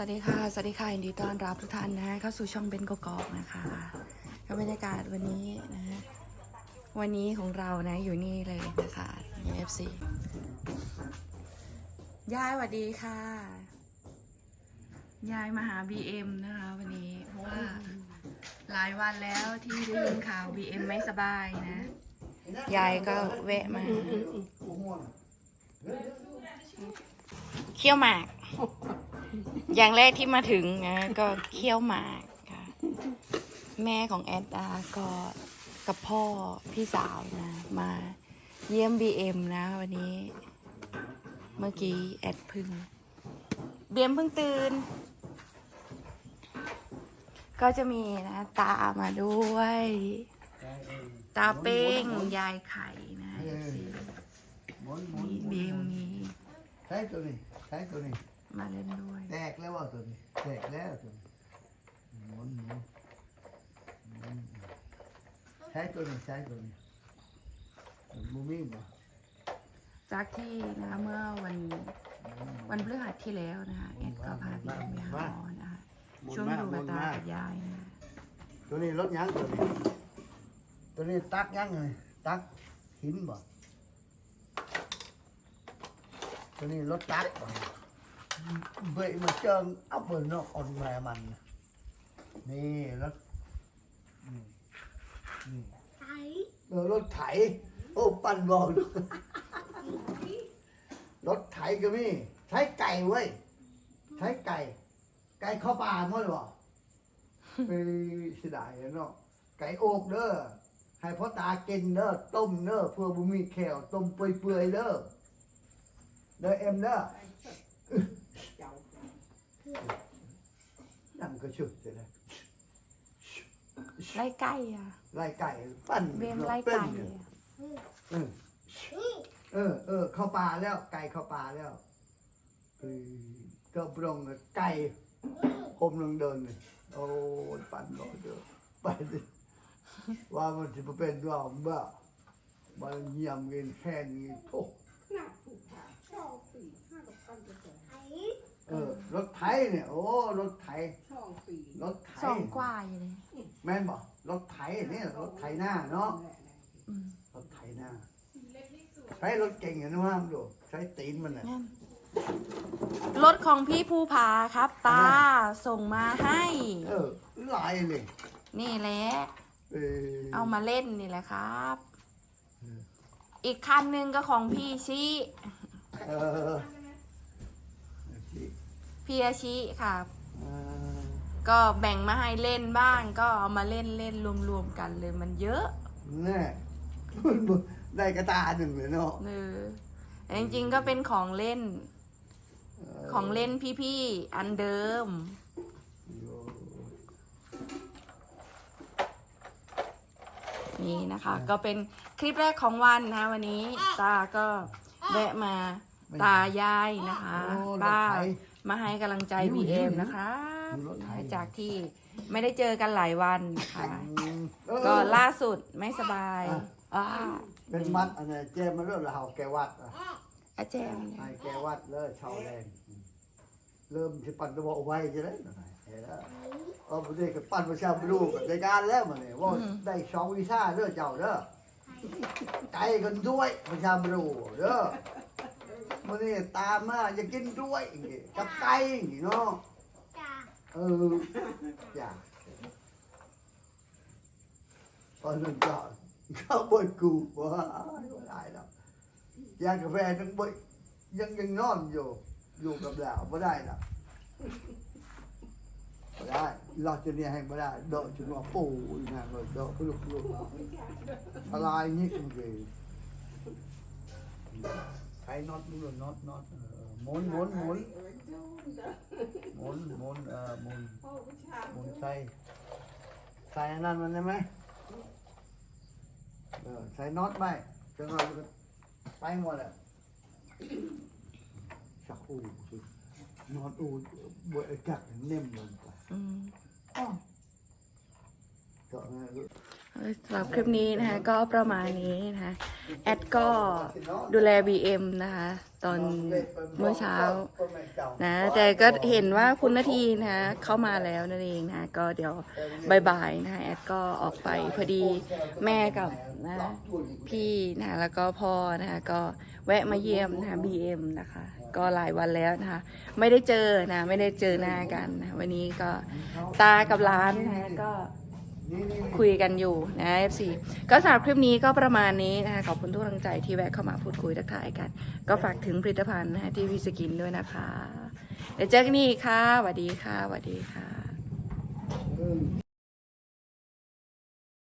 สวัสดีค่ะ สวัสดีค่ะยินดีต้อนรับทุกท่านนะฮะเข้าสู่ช่องเบนกกอกนะคะก็บรรยากาศวันนี้นะฮะวันนี้ของเรานะอยู่นี่เลยนะคะนี่ FC ยายสวัสดีค่ะ ยายมาหา BM นะคะ วันนี้เพราะว่าหลายวันแล้วที่ได้ยินข่าว BM ไม่สบายนะ ยายก็แวะมา เคี่ยวหมาก อย่างแรกที่มาถึงนะก็เคี่ยวหมากค่ะ แม่ของแอดดาก็กับพ่อพี่สาวนะมาเยี่ยมบีเอ็มนะวันนี้ เมื่อกี้แอดพึ่งเบียมเพิ่งตื่น ก็จะมีนะ ตามาด้วย ตาเป้งยายไข่นะหมุนหมุนมีหมุนบีมมี ใช้ตัวนี้ใช้ตัวนี้ มาเล่นด้วยแตกแล้วว่าตัวนี้แตกแล้วตัวนี้หมุนหมุนหมุนใช้ตัวนี้ใช้ตัวนี้มูมี่บ่จากที่นะเมื่อวันวันพฤหัสที่แล้วนะคะแอดก็พาพี่เอ็มไปหาหมอนะคะช่วงดูกับตากับยายนะตัวนี้รถยังตัวนี้ ตัวนี้ตักยังเลยตักหินบ่ ตัวนี้รถตักบ่เบยมาเจิงเอาเปิดนอกอ่อนแรงมัน นี่รถนี่นี่เออรถไถ โอ้ปั่นบอกดูรถไถก็มีใช้ไก่เว้ยใช้ไก่ ไก่เข้าป่าหมดบ่ไปเสียดายเนาะไก่โอกเด้อให้พ่อตากินเด้อต้มเด้อเพื่อบุมีแขวต้มเปื่อยๆเด้อ เด้อเอ็มเด้อนั่นก็ชุดเสียเลยไล่ไก่อะไล่ไก่ปั้นเบมไล่ไก่เป็นอะเออเออเออเข้าป่าแล้ว ไก่เข้าป่าแล้วเออก็ปรงไก่คมลงเดินเลยโอ้ยปั่นรอเด้อไปดิว่ามันจะเป็นดอมบ้ามันเยี่ยมเงินแค่นี้โอ้ เออรถไถเนี่ยโอ้รถไถรถไถสองกว่าอยู่เลยแม่นบอกรถไถเนี่ยรถไถหน้าเนาะอืมรถไถหน้าใช้รถเก่งอย่างนี้ว่ามันดูใช้ตีนมันน่ะงั้นรถของพี่ภูผาครับ ตาส่งมาให้ เออลายเลยนี่แหละเออเอามาเล่นนี่แหละครับเอออีกคันหนึงก็ของพี่ชิ เออพี่อาชิค่ะเออก็แบ่งมาให้เล่นบ้างก็เอามาเล่นเล่นรวมๆกันเลยมันเยอะแน่มันบ่ได้กระตาหนึ่งเลยเนาะเออแต่จริงๆก็เป็นของเล่นเของเล่นพี่ๆอันเดิม โยนี่นะคะ ก็เป็นคลิปแรกของวันนะวันนี้ตาก็ แวะมาตายายนะคะโอ้รถป้าไถมาให้กำลังใจหิวบีเอ็มหิวนะคะหิวรถไถจากที่ไม่ได้เจอกันหลายวันนะคะอืมเออก็ล่าสุดไม่สบายอะอ่าเป็นมัดอันนี้เจมมาเริ่มแล้วเฮาแกวัดอะอาแจมไอ้แกวัดเลยชาวแรงเริ่มที่ปั่นตัวเอาไว้จะได้หน่อยเห็นแล้วเออพอดีกับปั่นประชาบรูกับในการแล้วมันเนี่ยว่าได้สองวิชาเด้อเจ้าเด้อ ไก่กันด้วยประชาบรูเด้อมันนี่ตามมาจะกินด้วยอย่างงี้กับไก่อย่างงี้เนาะเออจ้าตอนนั้นก็ก็บ่นกูว่าไม่ได้แล้วยากาแฟทั้งบ่นยังยังนอนอยู่อยู่กับเราไม่ได้หรอ กไม่ได้เราจะเนี่ยให้ไม่ได้เดาะจนว่าปูอีกนะเลยเดาะลุกลุกทลายนี่จริงๆใช้น็อตดูเลยน็อตน็อตหมุนหมุนหมุนหมุนหมุนเอ่อหมุนหมุนใส่ใส่นนั้นมันได้ไหมเออใส่น็อตไหมจนเราไปหมดแล้วชักอู นอนอูบวยกักเน่มลงไปอืมเจาะนะลูกสำหรับคลิปนี้นะคะก็ประมาณนี้นะคะแอดก็ดูแล BM นะคะ ตอนเมื่อเช้านะแต่ก็เห็นว่าคุณนาทีนะเข้ามาแล้วนั่นเองนะก็เดี๋ยวบายบายนะแอดก็ออกไปพอดีแม่กับนะพี่นะแล้วก็พ่อนะคะก็แวะมาเยี่ยมนะคะ BM นะคะ ก็หลายวันแล้วนะคะ ไม่ได้เจอนะ ไม่ได้เจอหน้ากันนะวันนี้ก็ตากับร้านนะก็คุยกันอยู่นะ FC ก็สำหรับคลิปนี้ก็ประมาณนี้นะคะขอบคุณทุกกำลังใจที่แวะเข้ามาพูดคุยทักทายกัน ก็ฝากถึงผลิตภัณฑ์นะคะที่วีสกินด้วยนะคะเดี๋ยวเจอกันอีกค่ะสวัสดีค่ะสวัสดีค่ะ